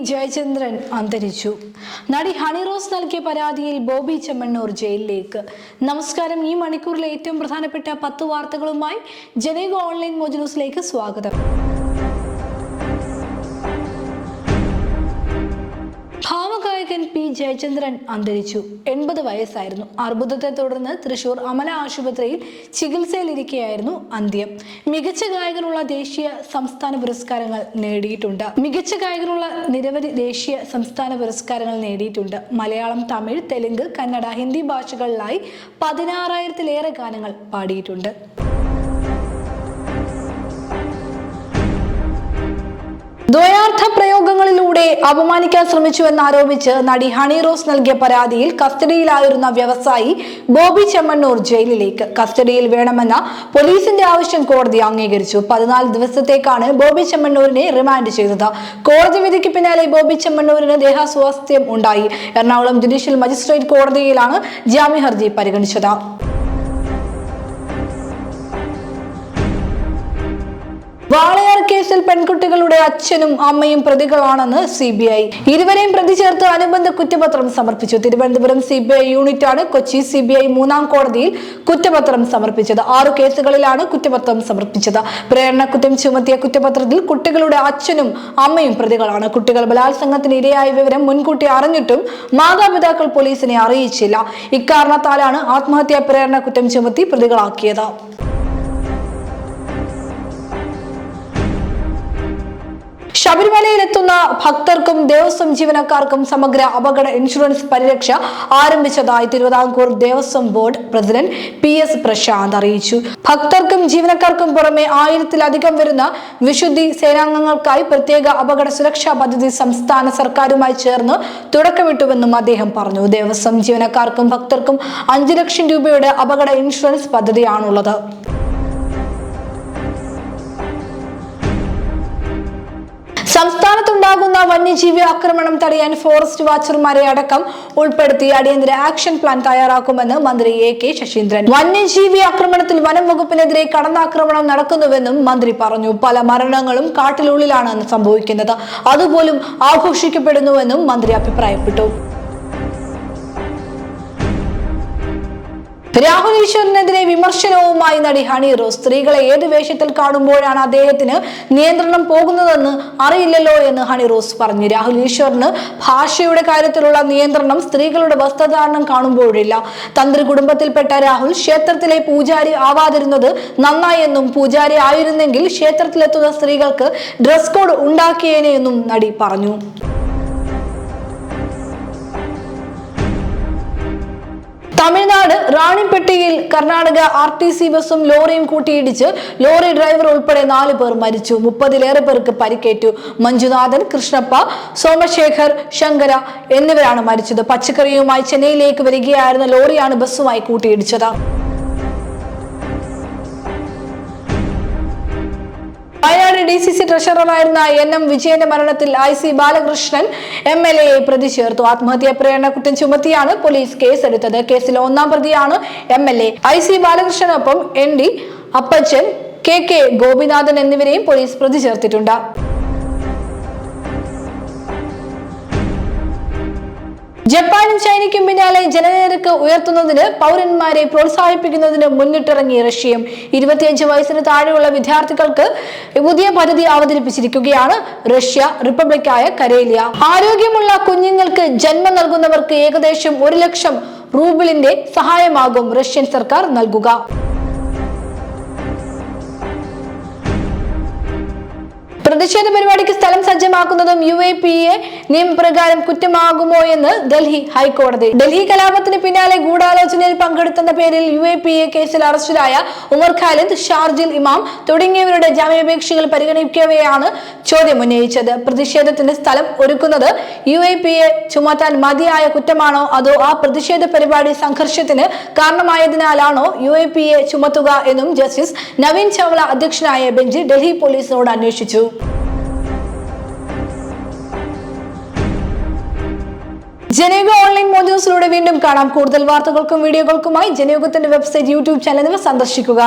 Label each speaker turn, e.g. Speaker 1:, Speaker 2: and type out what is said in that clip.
Speaker 1: ജയചന്ദ്രൻ അന്തരിച്ചു. നടി ഹണിറോസ് നൽകിയ പരാതിയിൽ ബോബി ചെമ്മണ്ണൂർ ജയിലിലേക്ക്. നമസ്കാരം. ഈ മണിക്കൂറിലെ ഏറ്റവും പ്രധാനപ്പെട്ട പത്ത് വാർത്തകളുമായി ജനേഗോ ഓൺലൈൻ മോജ് ന്യൂസിലേക്ക് സ്വാഗതം. പി ജയചന്ദ്രൻ അന്തരിച്ചു. എൺപത് വയസ്സായിരുന്നു. അർബുദത്തെ തുടർന്ന് തൃശൂർ അമല ആശുപത്രിയിൽ ചികിത്സയിലിരിക്കെയായിരുന്നു അന്ത്യം. മികച്ച ഗായകനുള്ള ദേശീയ സംസ്ഥാന പുരസ്കാരങ്ങൾ നേടിയിട്ടുണ്ട്. മികച്ച ഗായകനുള്ള നിരവധി ദേശീയ സംസ്ഥാന പുരസ്കാരങ്ങൾ നേടിയിട്ടുണ്ട്. മലയാളം തമിഴ് തെലുങ്ക് കന്നഡ ഹിന്ദി ഭാഷകളിലായി പതിനാറായിരത്തിലേറെ ഗാനങ്ങൾ പാടിയിട്ടുണ്ട്. ദ്വയാർത്ഥ പ്രയോഗങ്ങളിലൂടെ അപമാനിക്കാൻ ശ്രമിച്ചുവെന്നാരോപിച്ച് നടി ഹണി റോസ് നൽകിയ പരാതിയിൽ കസ്റ്റഡിയിലായിരുന്ന വ്യവസായി ബോബി ചെമ്മണ്ണൂർ ജയിലിലേക്ക് കസ്റ്റഡിയിൽ വേണമെന്ന പോലീസിന്റെ ആവശ്യം കോടതി അംഗീകരിച്ചു. പതിനാല് ദിവസത്തേക്കാണ് ബോബി ചെമ്മണ്ണൂരിനെ റിമാൻഡ് ചെയ്തത്. കോടതി വിധിക്ക് പിന്നാലെ ബോബി ചെമ്മണ്ണൂരിന് ദേഹാസ്വാസ്ഥ്യം ഉണ്ടായി. എറണാകുളം ജുഡീഷ്യൽ മജിസ്ട്രേറ്റ് കോടതിയിലാണ് ജാമ്യ ഹർജി പരിഗണിച്ചത്. വാളയാർ കേസിൽ പെൺകുട്ടികളുടെ അച്ഛനും അമ്മയും പ്രതികളാണെന്ന് സി ബി ഐ. ഇരുവരെയും പ്രതി ചേർത്ത് അനുബന്ധ കുറ്റപത്രം സമർപ്പിച്ചു. തിരുവനന്തപുരം സി ബി ഐ യൂണിറ്റാണ് കൊച്ചി സി ബി ഐ മൂന്നാം കോടതിയിൽ കുറ്റപത്രം സമർപ്പിച്ചത്. ആറു കേസുകളിലാണ് കുറ്റപത്രം സമർപ്പിച്ചത്. പ്രേരണ കുറ്റം ചുമത്തിയ കുറ്റപത്രത്തിൽ കുട്ടികളുടെ അച്ഛനും അമ്മയും പ്രതികളാണ്. കുട്ടികൾ ബലാത്സംഗത്തിന് ഇരയായ വിവരം മുൻകൂട്ടി അറിഞ്ഞിട്ടും മാതാപിതാക്കൾ പോലീസിനെ അറിയിച്ചില്ല. ഇക്കാരണത്താലാണ് ആത്മഹത്യാ പ്രേരണ കുറ്റം ചുമത്തി പ്രതികളാക്കിയത്. ശബരിമലയിലെത്തുന്ന ഭക്തർക്കും ദേവസ്വം ജീവനക്കാർക്കും സമഗ്ര അപകട ഇൻഷുറൻസ് പരിരക്ഷ ആരംഭിച്ചതായി Thiruvithamkoor Devaswom board president P S Prashanth അറിയിച്ചു. ഭക്തർക്കും ജീവനക്കാർക്കും പുറമെ ആയിരത്തിലധികം വരുന്ന വിശുദ്ധി സേനാംഗങ്ങൾക്കായി പ്രത്യേക അപകട സുരക്ഷാ പദ്ധതി സംസ്ഥാന സർക്കാരുമായി ചേർന്ന് തുടക്കമിട്ടുവെന്നും അദ്ദേഹം പറഞ്ഞു. ദേവസ്വം ജീവനക്കാർക്കും ഭക്തർക്കും അഞ്ചു ലക്ഷം രൂപയുടെ അപകട ഇൻഷുറൻസ് പദ്ധതിയാണുള്ളത്. സംസ്ഥാനത്തുണ്ടാകുന്ന വന്യജീവി ആക്രമണം തടയാൻ ഫോറസ്റ്റ് വാച്ചർമാരെ അടക്കം ഉൾപ്പെടുത്തി അടിയന്തര ആക്ഷൻ പ്ലാൻ തയ്യാറാക്കുമെന്ന് മന്ത്രി എ കെ ശശീന്ദ്രൻ. വന്യജീവി ആക്രമണത്തിൽ വനം വകുപ്പിനെതിരെ കടന്നാക്രമണം നടക്കുന്നുവെന്നും മന്ത്രി പറഞ്ഞു. പല മരണങ്ങളും കാട്ടിലുള്ളിലാണ് സംഭവിക്കുന്നത് അതുപോലും ആഘോഷിക്കപ്പെടുന്നുവെന്നും മന്ത്രി അഭിപ്രായപ്പെട്ടു. രാഹുൽ ഈശ്വരനെതിരെ വിമർശനവുമായി നടി ഹണി റോസ് സ്ത്രീകളെ ഏത് വേഷത്തിൽ കാണുമ്പോഴാണ് അദ്ദേഹത്തിന് നിയന്ത്രണം പോകുന്നതെന്ന് അറിയില്ലല്ലോ എന്ന് ഹണി റോസ് പറഞ്ഞു. രാഹുൽ ഈശ്വറിന് ഭാഷയുടെ കാര്യത്തിലുള്ള നിയന്ത്രണം സ്ത്രീകളുടെ വസ്ത്രധാരണം കാണുമ്പോഴില്ല. തന്ത്രി കുടുംബത്തിൽപ്പെട്ട രാഹുൽ ക്ഷേത്രത്തിലെ പൂജാരി ആവാതിരുന്നത് നന്നായെന്നും പൂജാരി ആയിരുന്നെങ്കിൽ ക്ഷേത്രത്തിലെത്തുന്ന സ്ത്രീകൾക്ക് ഡ്രസ് കോഡ് ഉണ്ടാക്കിയേനെയെന്നും നടി പറഞ്ഞു. തമിഴ്നാട് റാണിപ്പെട്ടിയിൽ കർണാടക ആർ ടി സി ബസും ലോറിയും കൂട്ടിയിടിച്ച് ലോറി ഡ്രൈവർ ഉൾപ്പെടെ നാല് പേർ മരിച്ചു. മുപ്പതിലേറെ പേർക്ക് പരിക്കേറ്റു. മഞ്ജുനാഥൻ കൃഷ്ണപ്പ സോമശേഖർ ശങ്കര എന്നിവരാണ് മരിച്ചത്. പച്ചക്കറിയുമായി ചെന്നൈയിലേക്ക് വരികയായിരുന്ന ലോറിയാണ് ബസ്സുമായി കൂട്ടിയിടിച്ചത്. ഡി സി സി ട്രഷററായിരുന്ന എൻ എം വിജയന്റെ മരണത്തിൽ I C Balakrishnan M L എയെ പ്രതി ചേർത്തു ആത്മഹത്യാ പ്രേരണ കുറ്റം ചുമത്തിയാണ് പോലീസ് കേസെടുത്തത്. കേസിലെ ഒന്നാം പ്രതിയാണ് M L A. I C ബാലകൃഷ്ണനൊപ്പം N D Appachan K K Gopinathan എന്നിവരെയും പോലീസ് പ്രതി ചേർത്തിട്ടുണ്ട് ജപ്പാനും ചൈനയ്ക്കും പിന്നാലെ ജനനിരക്ക് ഉയർത്തുന്നതിന് പൗരന്മാരെ പ്രോത്സാഹിപ്പിക്കുന്നതിന് മുന്നിട്ടിറങ്ങി റഷ്യയും. ഇരുപത്തിയഞ്ച് വയസ്സിന് താഴെയുള്ള വിദ്യാർത്ഥികൾക്ക് പുതിയ പദ്ധതി അവതരിപ്പിച്ചിരിക്കുകയാണ് റഷ്യ റിപ്പബ്ലിക്കായ കരേലിയ. ആരോഗ്യമുള്ള കുഞ്ഞുങ്ങൾക്ക് ജന്മം നൽകുന്നവർക്ക് ഏകദേശം ഒരു ലക്ഷം റൂബിളിന്റെ സഹായമാകും റഷ്യൻ സർക്കാർ നൽകുക. പ്രതിഷേധ പരിപാടിക്ക് സ്ഥലം സജ്ജമാക്കുന്നതും യു എ പി എ നിയമപ്രകാരം കുറ്റമാകുമോ എന്ന് ഡൽഹി ഹൈക്കോടതി. ഡൽഹി കലാപത്തിന് പിന്നാലെ ഗൂഢാലോചനയിൽ പങ്കെടുത്തെന്ന പേരിൽ യു എ പി എ കേസിൽ അറസ്റ്റിലായ ഉമർ ഖാലിദ് ഷാർജിൽ ഇമാം തുടങ്ങിയവരുടെ ജാമ്യാപേക്ഷകൾ പരിഗണിക്കവെയാണ് ചോദ്യം ഉന്നയിച്ചത്. പ്രതിഷേധത്തിന് സ്ഥലം ഒരുക്കുന്നത് യു എ പി എ ചുമത്താൻ മതിയായ കുറ്റമാണോ അതോ ആ പ്രതിഷേധ പരിപാടി സംഘർഷത്തിന് കാരണമായതിനാലാണോ യു എ പി എ ചുമത്തുക എന്നും ജസ്റ്റിസ് നവീൻ ചവള അധ്യക്ഷനായ ബെഞ്ച് ഡൽഹി പോലീസിനോട് അന്വേഷിച്ചു. ജനയുഗ ഓൺലൈൻ മോജോസിലൂടെ വീണ്ടും കാണാം. കൂടുതൽ വാർത്തകൾക്കും വീഡിയോകൾക്കുമായി ജനയുഗത്തിന്റെ വെബ്സൈറ്റ് യൂട്യൂബ് ചാനൽ സന്ദർശിക്കുക.